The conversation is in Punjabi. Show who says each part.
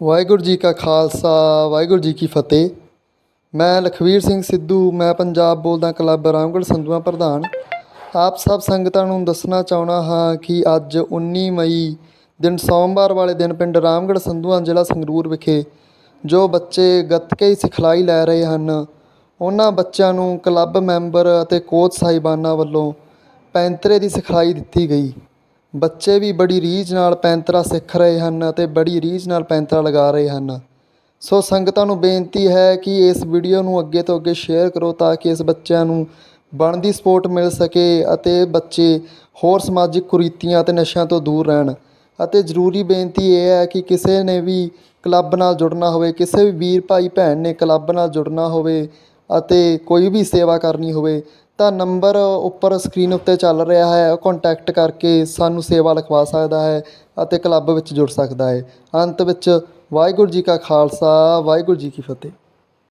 Speaker 1: ਵਾਹਿਗੁਰੂ ਜੀ ਕਾ ਖਾਲਸਾ, ਵਾਹਿਗੁਰੂ ਜੀ ਕੀ ਫਤਿਹ। ਮੈਂ ਲਖਵੀਰ ਸਿੰਘ ਸਿੱਧੂ, ਮੈਂ ਪੰਜਾਬ ਬੋਲਦਾ ਕਲੱਬ ਰਾਮਗੜ੍ਹ ਸੰਧੂਆਂ ਪ੍ਰਧਾਨ। ਆਪ ਸਭ ਸੰਗਤਾਂ ਨੂੰ ਦੱਸਣਾ ਚਾਹੁੰਦਾ ਹਾਂ ਕਿ ਅੱਜ 19 ਮਈ ਦਿਨ ਸੋਮਵਾਰ ਵਾਲੇ ਦਿਨ ਪਿੰਡ ਰਾਮਗੜ੍ਹ ਸੰਧੂਆਂ ਜ਼ਿਲ੍ਹਾ ਸੰਗਰੂਰ ਵਿਖੇ ਜੋ ਬੱਚੇ ਗੱਤਕੇ ਦੀ ਸਿਖਲਾਈ ਲੈ ਰਹੇ ਹਨ, ਉਹਨਾਂ ਬੱਚਿਆਂ ਨੂੰ ਕਲੱਬ ਮੈਂਬਰ ਅਤੇ ਕੋਚ ਸਾਹਿਬਾਨਾਂ ਵੱਲੋਂ ਪੈਂਤਰੇ ਦੀ ਸਿਖਲਾਈ ਦਿੱਤੀ ਗਈ। ਬੱਚੇ ਵੀ ਬੜੀ ਰੀਝ ਨਾਲ ਪੈਂਤਰਾ ਸਿੱਖ ਰਹੇ ਹਨ ਅਤੇ ਬੜੀ ਰੀਝ ਨਾਲ ਪੈਂਤਰਾ ਲਗਾ ਰਹੇ ਹਨ। ਸੋ ਸੰਗਤਾਂ ਨੂੰ ਬੇਨਤੀ ਹੈ ਕਿ ਇਸ ਵੀਡੀਓ ਨੂੰ ਅੱਗੇ ਤੋਂ ਅੱਗੇ ਸ਼ੇਅਰ ਕਰੋ ਤਾਂ ਕਿ ਇਸ ਬੱਚਿਆਂ ਨੂੰ ਬਣਦੀ ਸਪੋਰਟ ਮਿਲ ਸਕੇ ਅਤੇ ਬੱਚੇ ਹੋਰ ਸਮਾਜਿਕ ਕੁਰੀਤੀਆਂ ਅਤੇ ਨਸ਼ਿਆਂ ਤੋਂ ਦੂਰ ਰਹਿਣ। ਅਤੇ ਜ਼ਰੂਰੀ ਬੇਨਤੀ ਇਹ ਹੈ ਕਿ ਕਿਸੇ ਨੇ ਵੀ ਕਲੱਬ ਨਾਲ ਜੁੜਨਾ ਹੋਵੇ, ਕਿਸੇ ਵੀ ਵੀਰ ਭਾਈ ਭੈਣ ਨੇ ਕਲੱਬ ਨਾਲ ਜੁੜਨਾ ਹੋਵੇ ਅਤੇ ਕੋਈ ਵੀ ਸੇਵਾ ਕਰਨੀ ਹੋਵੇ ਤਾਂ ਨੰਬਰ ਉੱਪਰ ਸਕਰੀਨ ਉੱਤੇ ਚੱਲ ਰਿਹਾ ਹੈ। ਉਹ ਕੋਂਟੈਕਟ ਕਰਕੇ ਸਾਨੂੰ ਸੇਵਾ ਲਿਖਵਾ ਸਕਦਾ ਹੈ ਅਤੇ ਕਲੱਬ ਵਿੱਚ ਜੁੜ ਸਕਦਾ ਹੈ। ਅੰਤ ਵਿੱਚ ਵਾਹਿਗੁਰੂ ਜੀ ਕਾ ਖਾਲਸਾ, ਵਾਹਿਗੁਰੂ ਜੀ ਕੀ ਫਤਿਹ।